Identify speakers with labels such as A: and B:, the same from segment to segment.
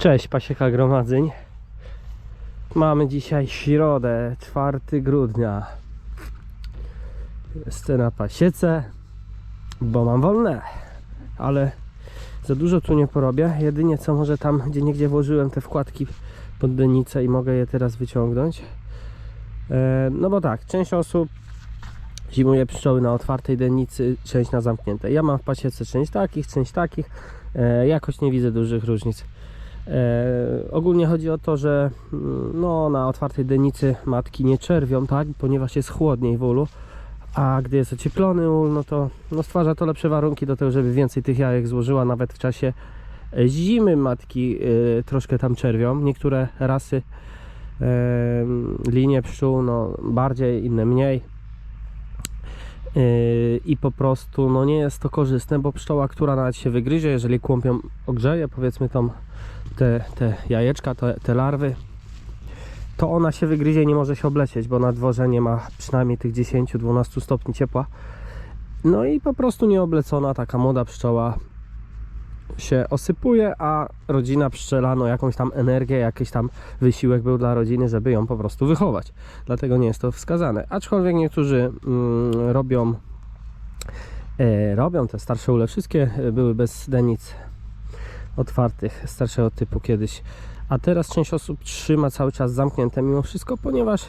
A: Cześć, pasieka gromadzeń. Mamy dzisiaj środę, 4 grudnia. Jestem na pasiece, bo mam wolne, ale za dużo tu nie porobię. Jedynie co może tam, gdzie niegdzie włożyłem te wkładki pod denicę i mogę je teraz wyciągnąć. E, No bo tak, część osób zimuje pszczoły na otwartej denicy, część na zamkniętej. Ja mam w pasiece część takich, część takich. E, Jakoś nie widzę dużych różnic. E, ogólnie chodzi o to, że mm, no, na otwartej denicy matki nie czerwią, tak, ponieważ jest chłodniej w ulu, a gdy jest ocieplony ul, no to no, stwarza to lepsze warunki do tego, żeby więcej tych jajek złożyła, nawet w czasie e, zimy matki e, troszkę tam czerwią. Niektóre rasy, e, linie pszczół, no bardziej, inne mniej. I po prostu no nie jest to korzystne, bo pszczoła, która nawet się wygryzie, jeżeli kłąpią ogrzeje, powiedzmy tą, te, te jajeczka, te, te larwy, to ona się wygryzie i nie może się oblecieć, bo na dworze nie ma przynajmniej tych 10-12 stopni ciepła. No i po prostu nieoblecona taka młoda pszczoła się osypuje, a rodzina pszczela no jakąś tam energię, jakiś tam wysiłek był dla rodziny, żeby ją po prostu wychować. Dlatego nie jest to wskazane. Aczkolwiek niektórzy mm, robią e, robią te starsze ule. Wszystkie były bez denic otwartych, starszego typu kiedyś. A teraz część osób trzyma cały czas zamknięte mimo wszystko, ponieważ e,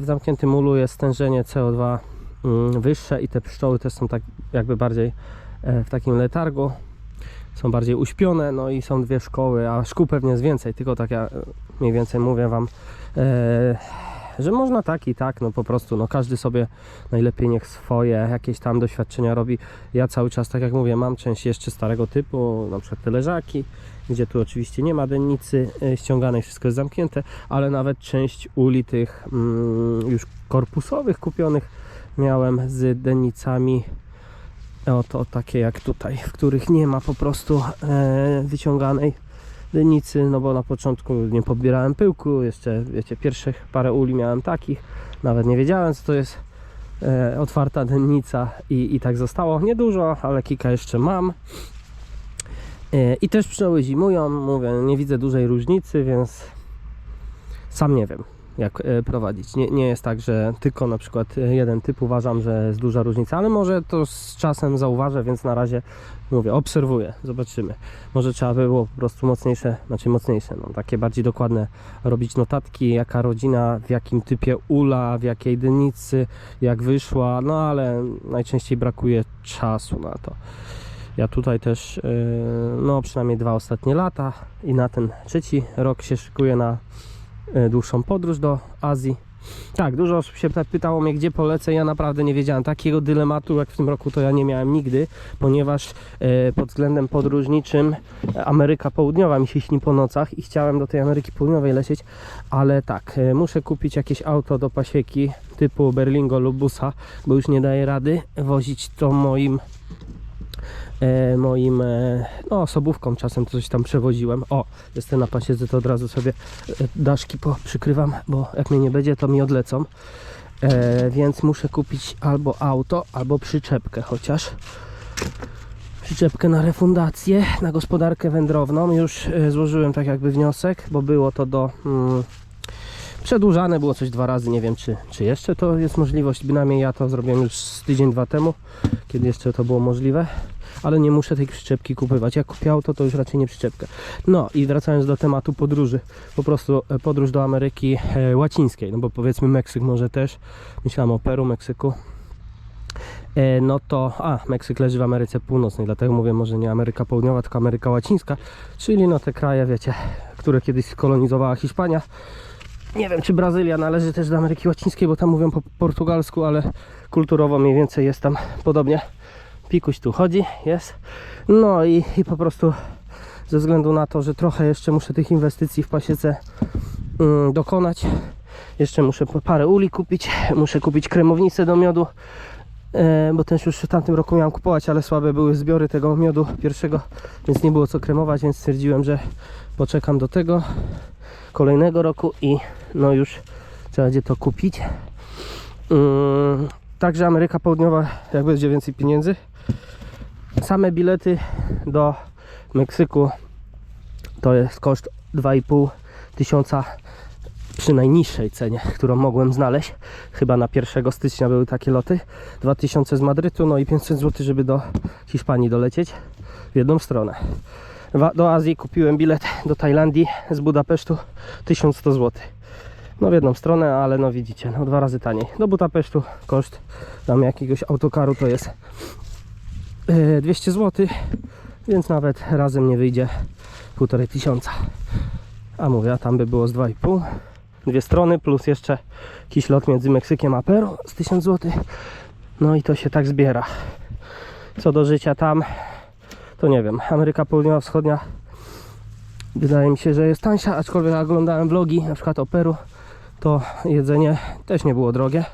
A: w zamkniętym ulu jest stężenie CO2 mm, wyższe i te pszczoły też są tak jakby bardziej e, w takim letargu są bardziej uśpione, no i są dwie szkoły, a szkół pewnie jest więcej, tylko tak ja e, mniej więcej mówię Wam, że można tak i tak, no po prostu, no każdy sobie najlepiej niech swoje jakieś tam doświadczenia robi. Ja cały czas, tak jak mówię, mam część jeszcze starego typu, na przykład te leżaki, gdzie tu oczywiście nie ma dennicy e, ściąganej, wszystko jest zamknięte, ale nawet część uli tych mm, już korpusowych kupionych miałem z dennicami Oto takie jak tutaj, w których nie ma po prostu e, wyciąganej dynicy, no bo na początku nie pobierałem pyłku, jeszcze wiecie, pierwszych parę uli miałem takich, nawet nie wiedziałem co to jest e, otwarta dennica i, i tak zostało. Niedużo, ale kilka jeszcze mam. E, I też pszczoły zimują, mówię, nie widzę dużej różnicy, więc sam nie wiem jak e, prowadzić. Nie, nie jest tak, że tylko na przykład e, jeden typ uważam, że jest duża różnica, ale może to z czasem zauważę, więc na razie mówię, obserwuję, zobaczymy. Może trzeba by było po prostu mocniejsze, znaczy mocniejsze, no takie bardziej dokładne robić notatki, jaka rodzina, w jakim typie ula, w jakiej dynicy, jak wyszła, no ale najczęściej brakuje czasu na to. Ja tutaj też, yy, no przynajmniej dwa ostatnie lata i na ten trzeci rok się szykuję na e, dłuższą podróż do Azji. Tak, dużo osób się pytało mnie, gdzie polecę. Ja naprawdę nie wiedziałem. Takiego dylematu jak w tym roku to ja nie miałem nigdy, ponieważ e, pod względem podróżniczym e, Ameryka Południowa mi się śni po nocach i chciałem do tej Ameryki Południowej lecieć, ale tak, e, muszę kupić jakieś auto do pasieki typu Berlingo lub busa, bo już nie daję rady wozić to moim e, moim e, no osobówką czasem coś tam przewoziłem. O, jestem na pasiedze, to od razu sobie e, daszki przykrywam, bo jak mnie nie będzie, to mi odlecą. E, więc muszę kupić albo auto, albo przyczepkę chociaż. Przyczepkę na refundację, na gospodarkę wędrowną. Już e, złożyłem tak jakby wniosek, bo było to do... Mm, Przedłużane było coś dwa razy, nie wiem czy, czy jeszcze to jest możliwość. Bynajmniej ja to zrobiłem już z tydzień, dwa temu, kiedy jeszcze to było możliwe ale nie muszę tej przyczepki kupować. Jak kupię auto, to już raczej nie przyczepkę. No i wracając do tematu podróży, po prostu e, podróż do Ameryki e, Łacińskiej, no bo powiedzmy Meksyk może też, myślałem o Peru, Meksyku. E, no to, a, Meksyk leży w Ameryce Północnej, dlatego mówię może nie Ameryka Południowa, tylko Ameryka Łacińska, czyli no te kraje, wiecie, które kiedyś kolonizowała Hiszpania. Nie wiem, czy Brazylia należy też do Ameryki Łacińskiej, bo tam mówią po portugalsku, ale kulturowo mniej więcej jest tam podobnie. Pikuś tu chodzi, jest. No i, i po prostu ze względu na to, że trochę jeszcze muszę tych inwestycji w pasiece mm, dokonać. Jeszcze muszę parę uli kupić, muszę kupić kremownicę do miodu, e, bo też już w tamtym roku miałem kupować, ale słabe były zbiory tego miodu pierwszego, więc nie było co kremować, więc stwierdziłem, że poczekam do tego kolejnego roku i no już trzeba będzie to kupić. Mm, Także Ameryka Południowa, jak będzie więcej pieniędzy. Same bilety do Meksyku To jest koszt 2,5 tysiąca przy najniższej cenie, którą mogłem znaleźć. Chyba na 1 stycznia były takie loty. 2000 z Madrytu, no i 500 zł, żeby do Hiszpanii dolecieć w jedną stronę. Do Azji kupiłem bilet do Tajlandii z Budapesztu 1100 zł. No w jedną stronę, ale no widzicie, no dwa razy taniej. Do Budapesztu koszt tam jakiegoś autokaru to jest e, 200 zł, więc nawet razem nie wyjdzie półtorej tysiąca. A mówię, a tam by było z 2,5. Dwie strony plus jeszcze jakiś lot między Meksykiem a Peru z 1000 zł. No i to się tak zbiera. Co do życia tam, to nie wiem. Ameryka Południowa Wschodnia wydaje mi się, że jest tańsza, aczkolwiek oglądałem vlogi na przykład o Peru, to jedzenie też nie było drogie.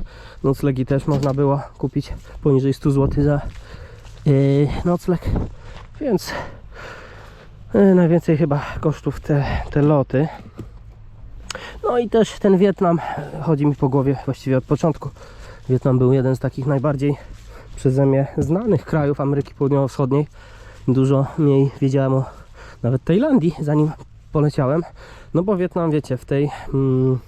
A: Noclegi też można było kupić poniżej 100 zł za yy, nocleg. Więc yy, najwięcej chyba kosztów te, te loty. No i też ten Wietnam chodzi mi po głowie właściwie od początku. Wietnam był jeden z takich najbardziej przeze mnie znanych krajów Ameryki Południowo-Wschodniej. Dużo mniej wiedziałem o nawet Tajlandii, zanim poleciałem. No bo Wietnam, wiecie, w tej mm,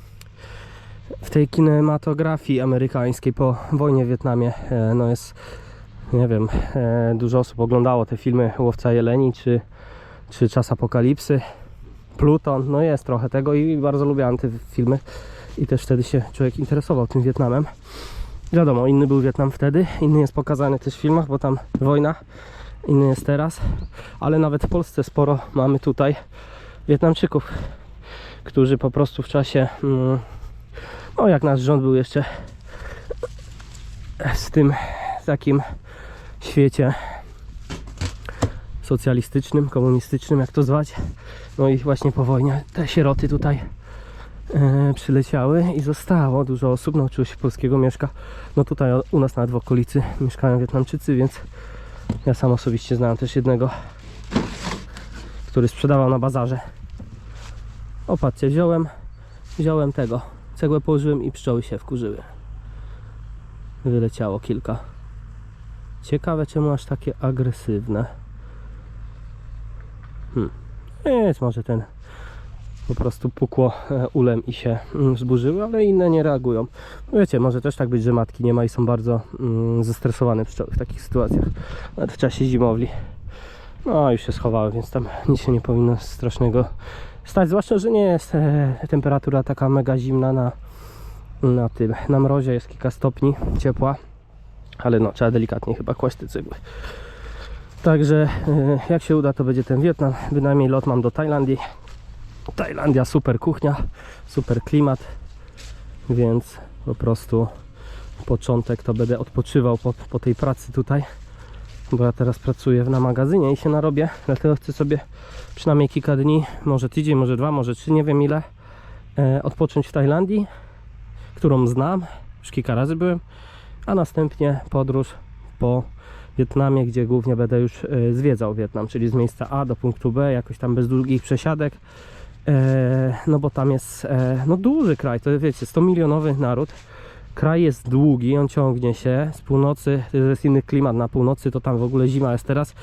A: w tej kinematografii amerykańskiej po wojnie w Wietnamie e, no jest nie wiem, e, dużo osób oglądało te filmy Łowca Jeleni czy, czy Czas Apokalipsy Pluton, no jest trochę tego i bardzo lubiałem te filmy i też wtedy się człowiek interesował tym Wietnamem. Wiadomo, inny był Wietnam wtedy, inny jest pokazany też w filmach, bo tam wojna, inny jest teraz, ale nawet w Polsce sporo mamy tutaj Wietnamczyków, którzy po prostu w czasie, mm, no jak nasz rząd był jeszcze z tym takim świecie socjalistycznym, komunistycznym, jak to zwać, no i właśnie po wojnie te sieroty tutaj e, przyleciały i zostało dużo osób, nauczyło się polskiego mieszka. No tutaj u nas nawet w okolicy mieszkają Wietnamczycy, więc ja sam osobiście znałem też jednego, który sprzedawał na bazarze. O patrzcie, wziąłem, wziąłem tego, cegłę położyłem i pszczoły się wkurzyły. Wyleciało kilka. Ciekawe czemu aż takie agresywne. Hmm. Jest może ten po prostu pukło e, ulem i się mm, zburzyły, ale inne nie reagują. Wiecie, może też tak być, że matki nie ma i są bardzo mm, zestresowane pszczoły w takich sytuacjach, nawet w czasie zimowli. No, już się schowały, więc tam nic się nie powinno strasznego stać, zwłaszcza, że nie jest e, temperatura taka mega zimna na, na tym, na mrozie jest kilka stopni ciepła, ale no, trzeba delikatnie chyba kłaść te cegły. Także e, jak się uda, to będzie ten Wietnam. Bynajmniej lot mam do Tajlandii. Tajlandia super kuchnia, super klimat, więc po prostu początek to będę odpoczywał po, po tej pracy tutaj, bo ja teraz pracuję na magazynie i się narobię, dlatego chcę sobie przynajmniej kilka dni, może tydzień, może dwa, może trzy, nie wiem ile, e, odpocząć w Tajlandii, którą znam, już kilka razy byłem, a następnie podróż po Wietnamie, gdzie głównie będę już e, zwiedzał Wietnam, czyli z miejsca A do punktu B, jakoś tam bez długich przesiadek. E, no bo tam jest no duży kraj, to wiecie, 100 milionowy naród. Kraj jest długi, on ciągnie się z północy, to jest inny klimat na północy, to tam w ogóle zima jest teraz.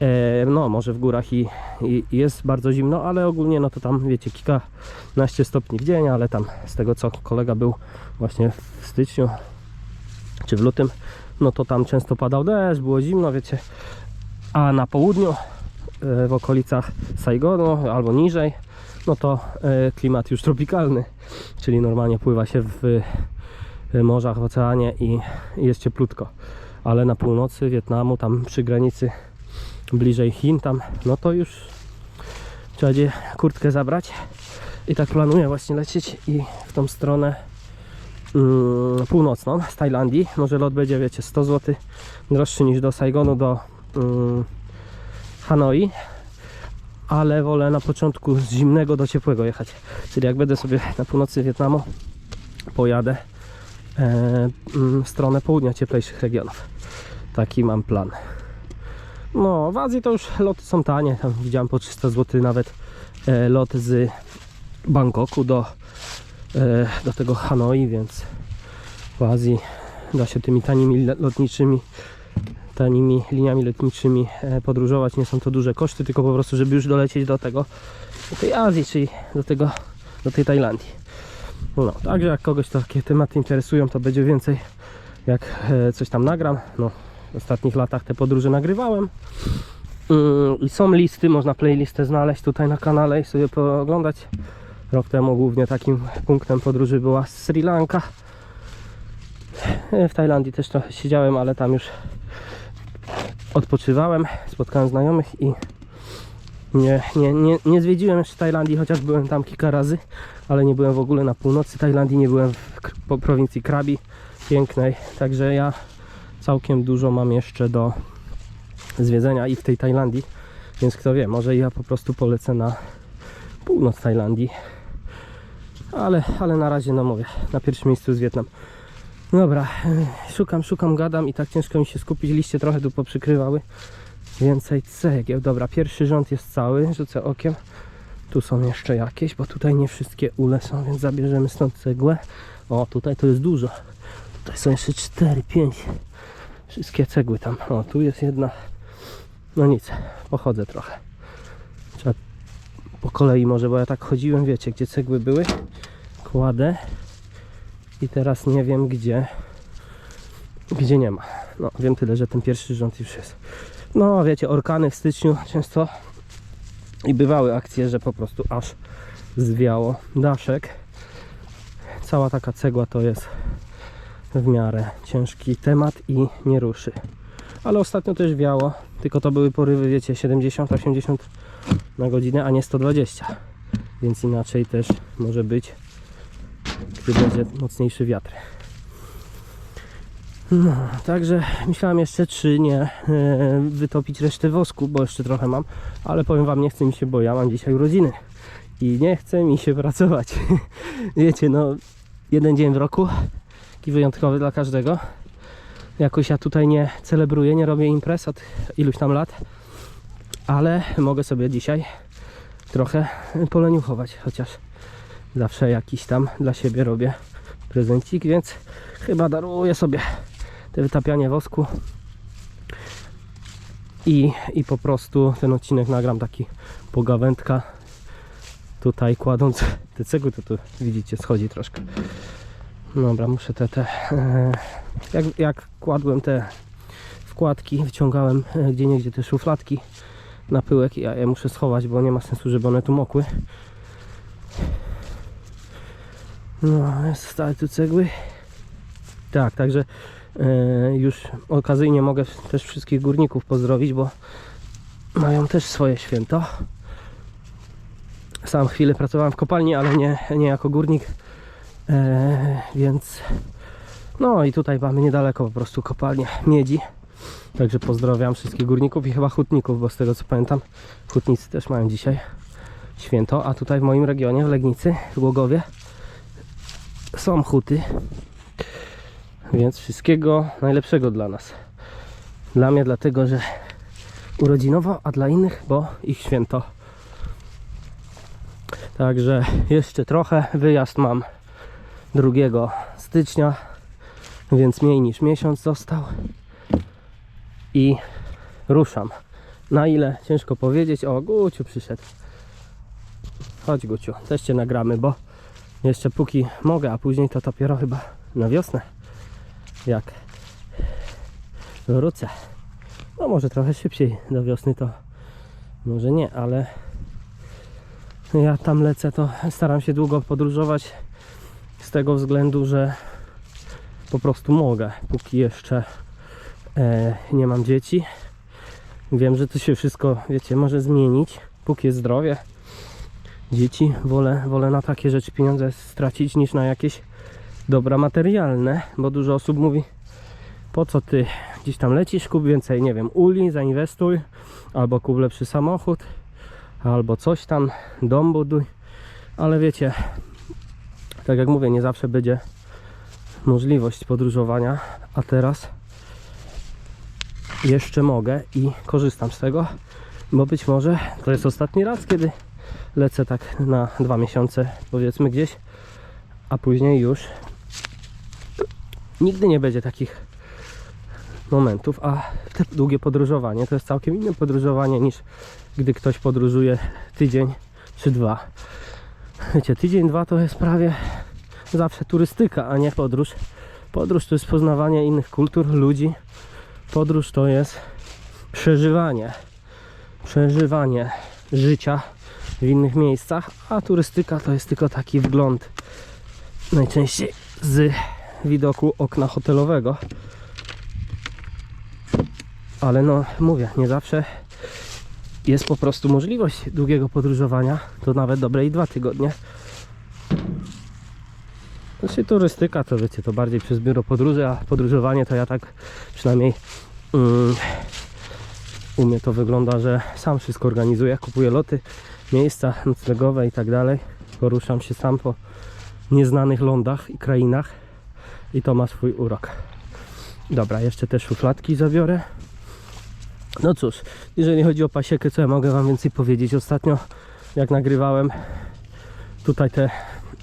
A: E, no może w górach i, i, jest bardzo zimno, ale ogólnie no to tam wiecie, kilkanaście stopni w dzień, ale tam z tego co kolega był właśnie w styczniu czy w lutym, no to tam często padał deszcz, było zimno, wiecie. A na południu, e, w okolicach Saigonu albo niżej, no to e, klimat już tropikalny, czyli normalnie pływa się w morzach, w oceanie i jest cieplutko. Ale na północy Wietnamu, tam przy granicy bliżej Chin, tam, no to już trzeba będzie kurtkę zabrać. I tak planuję właśnie lecieć i w tą stronę mm, północną z Tajlandii. Może lot będzie, wiecie, 100 zł droższy niż do Saigonu, do mm, Hanoi. Ale wolę na początku z zimnego do ciepłego jechać. Czyli jak będę sobie na północy Wietnamu, pojadę w stronę południa cieplejszych regionów. Taki mam plan. No, w Azji to już loty są tanie. Tam widziałem po 300 zł nawet e, lot z Bangkoku do, e, do tego Hanoi, więc w Azji da się tymi tanimi lotniczymi tanimi liniami lotniczymi e, podróżować. Nie są to duże koszty, tylko po prostu, żeby już dolecieć do tego, do tej Azji, czyli do tego, do tej Tajlandii. No, także jak kogoś takie tematy interesują, to będzie więcej jak e, coś tam nagram. No, w ostatnich latach te podróże nagrywałem. Mm, I są listy, można playlistę znaleźć tutaj na kanale i sobie pooglądać. Rok temu głównie takim punktem podróży była Sri Lanka. E, W Tajlandii też trochę siedziałem, ale tam już odpoczywałem, spotkałem znajomych i nie, nie, nie, nie zwiedziłem jeszcze Tajlandii, chociaż byłem tam kilka razy, ale nie byłem w ogóle na północy Tajlandii, nie byłem w prowincji Krabi pięknej, także ja całkiem dużo mam jeszcze do zwiedzenia i w tej Tajlandii, więc kto wie, może ja po prostu polecę na północ Tajlandii, ale, ale na razie, no mówię, na pierwszym miejscu jest Wietnam. Dobra, e, szukam, szukam, gadam i tak ciężko mi się skupić, liście trochę tu poprzykrywały. Więcej cegieł. Dobra, pierwszy rząd jest cały, rzucę okiem. Tu są jeszcze jakieś, bo tutaj nie wszystkie ule są, więc zabierzemy stąd cegłę. O, tutaj to jest dużo. Tutaj są jeszcze 4, 5. Wszystkie cegły tam. O, tu jest jedna. No nic, pochodzę trochę. Trzeba po kolei może, bo ja tak chodziłem, wiecie, gdzie cegły były. Kładę. I teraz nie wiem gdzie. Gdzie nie ma. No, wiem tyle, że ten pierwszy rząd już jest. No, wiecie, orkany w styczniu często i bywały akcje, że po prostu aż zwiało daszek. Cała taka cegła to jest w miarę ciężki temat i nie ruszy. Ale ostatnio też wiało, tylko to były porywy, wiecie, 70-80 na godzinę, a nie 120. Więc inaczej też może być, gdy będzie mocniejszy wiatr. No, także myślałem jeszcze, czy nie e, wytopić resztę wosku, bo jeszcze trochę mam, ale powiem Wam, nie chce mi się, bo ja mam dzisiaj urodziny i nie chce mi się pracować. Wiecie, no, jeden dzień w roku, taki wyjątkowy dla każdego. Jakoś ja tutaj nie celebruję, nie robię imprez od iluś tam lat, ale mogę sobie dzisiaj trochę poleniuchować, chociaż zawsze jakiś tam dla siebie robię prezencik, więc chyba daruję sobie te wytapianie wosku. I, i po prostu ten odcinek nagram taki pogawędka. Tutaj kładąc te cegły, to tu widzicie schodzi troszkę. Dobra, muszę te, te e, jak, jak kładłem te wkładki, wyciągałem e, gdzie niegdzie te szufladki na pyłek, ja je muszę schować, bo nie ma sensu, żeby one tu mokły. No, stały tu cegły. Tak, także już okazyjnie mogę też wszystkich górników pozdrowić, bo mają też swoje święto. Sam chwilę pracowałem w kopalni, ale nie, nie jako górnik, e, więc no i tutaj mamy niedaleko po prostu kopalnię miedzi. Także pozdrawiam wszystkich górników i chyba hutników, bo z tego co pamiętam, hutnicy też mają dzisiaj święto, a tutaj w moim regionie, w Legnicy, w Głogowie są huty, więc wszystkiego najlepszego dla nas. Dla mnie dlatego, że urodzinowo, a dla innych, bo ich święto. Także jeszcze trochę. Wyjazd mam 2 stycznia, więc mniej niż miesiąc został. I ruszam. Na ile ciężko powiedzieć. O, Guciu przyszedł. Chodź Guciu, też cię nagramy, bo jeszcze póki mogę, a później to dopiero chyba na wiosnę jak wrócę. No może trochę szybciej do wiosny to może nie, ale ja tam lecę to staram się długo podróżować z tego względu, że po prostu mogę, póki jeszcze e, nie mam dzieci. Wiem, że to się wszystko, wiecie, może zmienić, póki jest zdrowie. Dzieci, wolę, wolę na takie rzeczy pieniądze stracić niż na jakieś dobra materialne, bo dużo osób mówi po co ty gdzieś tam lecisz, kup więcej, nie wiem, uli, zainwestuj, albo kup lepszy samochód, albo coś tam, dom buduj, ale wiecie, tak jak mówię, nie zawsze będzie możliwość podróżowania, a teraz jeszcze mogę i korzystam z tego, bo być może to jest ostatni raz, kiedy lecę tak na dwa miesiące, powiedzmy gdzieś, a później już nigdy nie będzie takich momentów, a te długie podróżowanie to jest całkiem inne podróżowanie niż gdy ktoś podróżuje tydzień czy dwa. Wiecie, tydzień, dwa to jest prawie zawsze turystyka, a nie podróż. Podróż to jest poznawanie innych kultur, ludzi. Podróż to jest przeżywanie. Przeżywanie życia w innych miejscach, a turystyka to jest tylko taki wgląd najczęściej z widoku okna hotelowego. Ale no, mówię, nie zawsze jest po prostu możliwość długiego podróżowania, to nawet dobre i dwa tygodnie. Znaczy turystyka to wiecie, to bardziej przez biuro podróży, a podróżowanie to ja tak przynajmniej mm, u mnie to wygląda, że sam wszystko organizuję, kupuję loty, miejsca noclegowe i tak dalej. Poruszam się sam po nieznanych lądach i krainach i to ma swój urok. Dobra, jeszcze te szufladki zabiorę. No cóż, jeżeli chodzi o pasiekę, co ja mogę Wam więcej powiedzieć? Ostatnio, jak nagrywałem tutaj te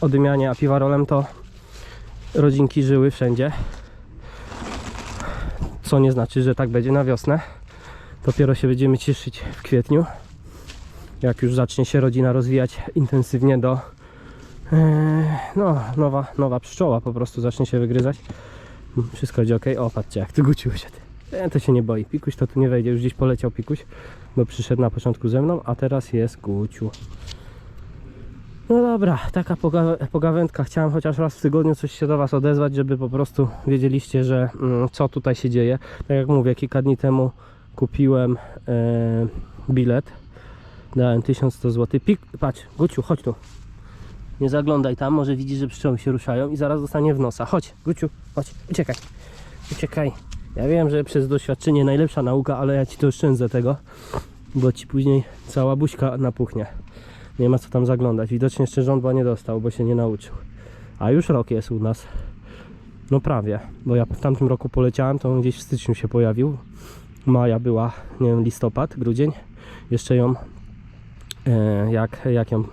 A: odymianie apiwarolem, to rodzinki żyły wszędzie. Co nie znaczy, że tak będzie na wiosnę. Dopiero się będziemy cieszyć w kwietniu. Jak już zacznie się rodzina rozwijać intensywnie do no, nowa, nowa pszczoła po prostu zacznie się wygryzać. Wszystko będzie ok. O, patrzcie, jak tu gucił się. Ten to się nie boi. Pikuś to tu nie wejdzie. Już gdzieś poleciał Pikuś, bo przyszedł na początku ze mną, a teraz jest Guciu. No dobra, taka poga- pogawędka. Chciałem chociaż raz w tygodniu coś się do Was odezwać, żeby po prostu wiedzieliście, że mm, co tutaj się dzieje. Tak jak mówię, kilka dni temu kupiłem e, bilet. Dałem 1100 zł. Pik, patrz, Guciu, chodź tu. Nie zaglądaj tam, może widzisz, że pszczoły się ruszają i zaraz dostanie w nosa. Chodź, Guciu, chodź, uciekaj. Uciekaj. Ja wiem, że przez doświadczenie najlepsza nauka, ale ja ci to oszczędzę tego, bo ci później cała buźka napuchnie. Nie ma co tam zaglądać. Widocznie jeszcze żądła nie dostał, bo się nie nauczył. A już rok jest u nas. No prawie, bo ja w tamtym roku poleciałem, to on gdzieś w styczniu się pojawił. Maja była, nie wiem, listopad, grudzień. Jeszcze ją, e, jak, jak ją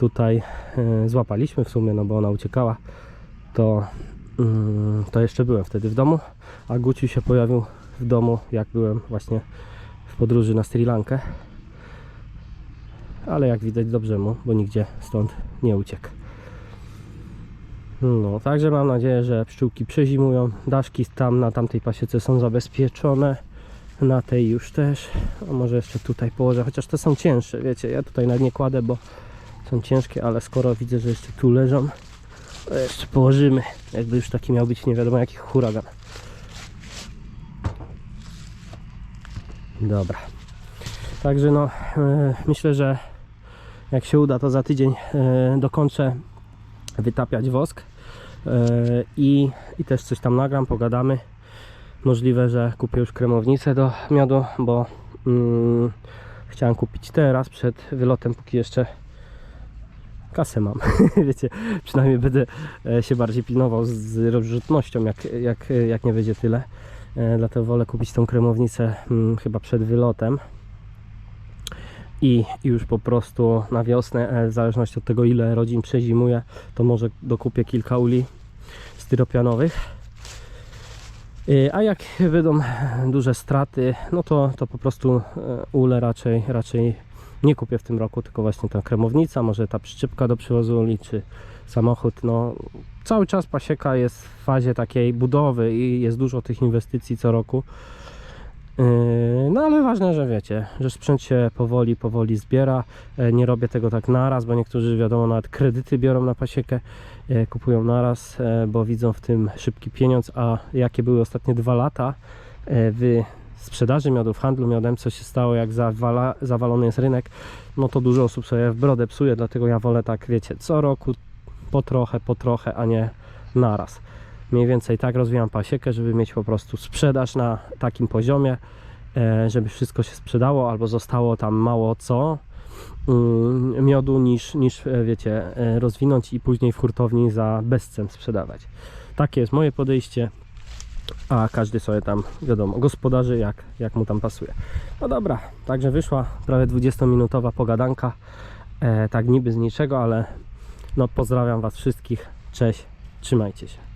A: tutaj e, złapaliśmy w sumie, no bo ona uciekała, to, mm, to jeszcze byłem wtedy w domu, a Guciu się pojawił w domu, jak byłem właśnie w podróży na Sri Lankę. Ale jak widać dobrze mu, bo nigdzie stąd nie uciekł. No, także mam nadzieję, że pszczółki przezimują. Daszki tam na tamtej pasiece są zabezpieczone. Na tej już też. A może jeszcze tutaj położę, chociaż te są cięższe, wiecie. Ja tutaj nawet nie kładę, bo są ciężkie, ale skoro widzę, że jeszcze tu leżą, to jeszcze położymy. Jakby już taki miał być nie wiadomo jaki huragan. Dobra. Także no, e, myślę, że jak się uda, to za tydzień e, dokończę wytapiać wosk e, i, i też coś tam nagram, pogadamy. Możliwe, że kupię już kremownicę do miodu, bo mm, chciałem kupić teraz przed wylotem, póki jeszcze kasę mam. Wiecie, przynajmniej będę e, się bardziej pilnował z- rozrzutnością, jak, jak, jak nie będzie tyle. E, Dlatego wolę kupić tą kremownicę mm, chyba przed wylotem i już po prostu na wiosnę, e, w zależności od tego ile rodzin przezimuje, to może dokupię kilka uli styropianowych. A jak będą duże straty, no to, to po prostu ule raczej, raczej nie kupię w tym roku, tylko właśnie ta kremownica, może ta przyczepka do przywozu uli, czy samochód. No, cały czas pasieka jest w fazie takiej budowy i jest dużo tych inwestycji co roku. Yy, No ale ważne, że wiecie, że sprzęt się powoli, powoli zbiera. E, Nie robię tego tak naraz, bo niektórzy wiadomo nawet kredyty biorą na pasiekę, e, kupują naraz, bo widzą w tym szybki pieniądz, a jakie były ostatnie dwa lata w sprzedaży miodu, w handlu miodem, co się stało jak zawala, zawalony jest rynek, no to dużo osób sobie w brodę psuje, dlatego ja wolę tak, wiecie, co roku po trochę, po trochę, a nie naraz mniej więcej tak rozwijam pasiekę, żeby mieć po prostu sprzedaż na takim poziomie, e, żeby wszystko się sprzedało albo zostało tam mało co mm, miodu niż, niż e, wiecie, e, rozwinąć i później w hurtowni za bezcen sprzedawać. Takie jest moje podejście, a każdy sobie tam, wiadomo, gospodarzy jak, jak mu tam pasuje. No dobra, także wyszła prawie 20-minutowa pogadanka, e, tak niby z niczego, ale no pozdrawiam Was wszystkich, cześć, trzymajcie się.